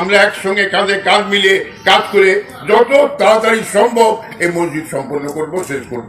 আমরা একসঙ্গে কাঁধে কাঁধ মিলে কাজ করে যত তাড়াতাড়ি সম্ভব এই মসজিদ সম্পন্ন করব, শেষ করব।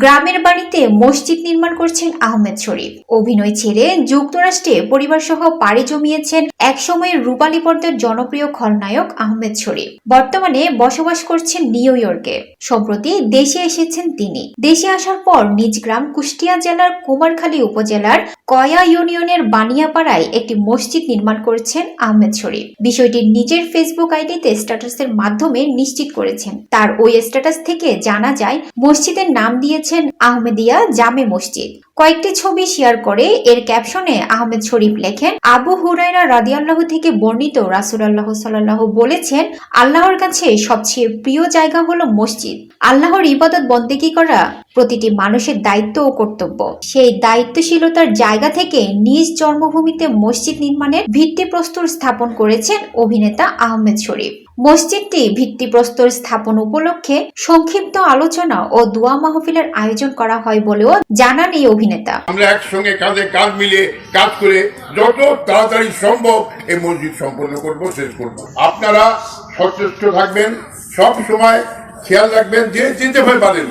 গ্রামের বাড়িতে মসজিদ নির্মাণ করছেন আহমেদ শরীফ। অভিনয় ছেড়ে যুক্তরাষ্ট্রে পরিবার সহ পাড়ি জমিয়েছেন একসময়ের রূপালী পর্দার জনপ্রিয় খলনায়ক আহমেদ শরীফ। বর্তমানে বসবাস করছেন নিউ ইয়র্কে। সম্প্রতি দেশে এসেছেন তিনি। দেশে আসার পর নিজ গ্রাম কুষ্টিয়া জেলার কুমারখালী উপজেলার কয়া ইউনিয়নের বানিয়াপাড়ায় একটি মসজিদ নির্মাণ করেছেন আহমেদ শরীফ। বিষয়টি নিজের ফেসবুক আইডিতে স্ট্যাটাসের মাধ্যমে নিশ্চিত করেছেন। তার ওই স্ট্যাটাস থেকে জানা যায়, মসজিদের নাম দিয়েছেন আহমেদিয়া জামে মসজিদ। কয়েকটি ছবি শেয়ার করে এর ক্যাপশনে আহমেদ শরীফ লেখেন, আবু হুরাইরা রাদিয়াল্লাহ থেকে বর্ণিত রাসুলাল্লাহ সাল্লাহ বলেছেন, আল্লাহর কাছে সবচেয়ে প্রিয় জায়গা হলো মসজিদ। আল্লাহর ইবাদত বন্দেগী করা প্রতিটি মানুষের দায়িত্ব ও কর্তব্য। সেই দায়িত্বশীলতার জায়গা থেকে নিজ জন্মভূমিতে মসজিদ নির্মাণের ভিত্তি ভিত্তিপ্রস্তর স্থাপন করেছেন অভিনেতা আহমেদ শরীফ। মসজিদটি ভিত্তিপ্রস্তর স্থাপন উপলক্ষে সংক্ষিপ্ত আলোচনা ও দোয়া মাহফিলের আয়োজন করা হয় বলেও জানান এই অভিনেতা। আমরা একসঙ্গে কাঁধে কাঁধ মিলিয়ে কাজ করে যত তাড়াতাড়ি সম্ভব এই মসজিদ সম্পন্ন করব, শেষ করব। আপনারা সচেষ্ট থাকবেন, সব সময় খেয়াল রাখবেন, যে ভয় পারেন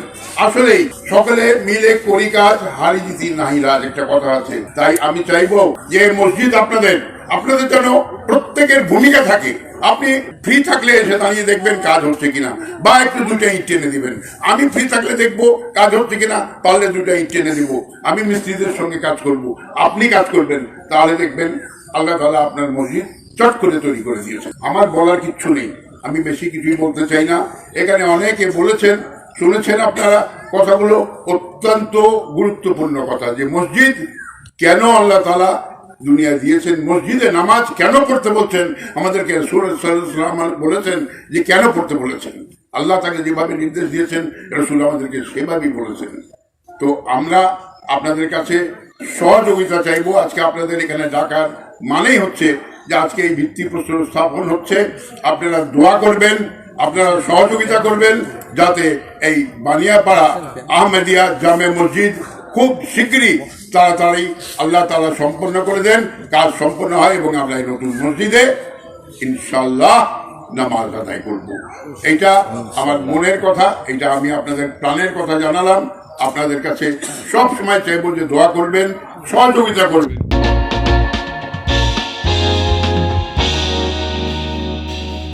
আসলে সকলে মিলে করি কাজ হারি জিতি নাহি রাজ একটা কথা আছে। তাই আমি চাইব যে মসজিদ আপনাদের আপনাদের যেন প্রত্যেকের ভূমিকা থাকে। আপনি ফ্রি থাকলে এসে দাঁড়িয়ে দেখবেন কাজ হচ্ছে কিনা, বা একটু দুটো ইট টেনে দিবেন। আমি ফ্রি থাকলে দেখব কাজ হচ্ছে কিনা, পারলে দুটো ইট টেনে দিব। আমি মিস্ত্রিদের সঙ্গে কাজ করব। আপনি কাজ করবেন, তাহলে দেখবেন আল্লাহ তালা আপনার মসজিদ চট করে তৈরি করে দিয়েছে আমার বলার কিচ্ছু নেই, আমি বেশি কিছুই বলতে চাই না। এখানে অনেকে বলেছেন, শুনেছেন আপনারা, কথাগুলো অত্যন্ত গুরুত্বপূর্ণ কথা, যে মসজিদ কেন আল্লাহ তালা দুনিয়া দিয়েছেন, মসজিদে নামাজ কেন পড়তে বলছেন? আমাদেরকে সাল্লাম বলেছেন যে কেন পড়তে বলেছেন? আল্লাহ তাকে যেভাবে নির্দেশ দিয়েছেন, রসুল আমাদেরকে সেভাবেই বলেছেন। তো আমরা আপনাদের কাছে সহযোগিতা চাইব। আজকে আপনাদের এখানে ডাকার মানেই হচ্ছে যে আজকে এই ভিত্তিপ্রস্তর স্থাপন হচ্ছে। আপনারা দোয়া করবেন, আপনারা সহযোগিতা করবেন যাতে এই বানিয়াপাড়া আহমেদিয়া জামে মসজিদ খুব শীঘ্রই তাড়াতাড়ি আল্লাহ তালা সম্পন্ন করে দেন, কাজ সম্পন্ন হয় এবং আমরা এই নতুন মসজিদে ইনশাল্লাহ নামাজ আদায় করব। এইটা আমার মনের কথা এটা আমি আপনাদের প্রাণের কথা জানালাম। আপনাদের কাছে সব সময় চাইব যে দোয়া করবেন, সহযোগিতা করবেন।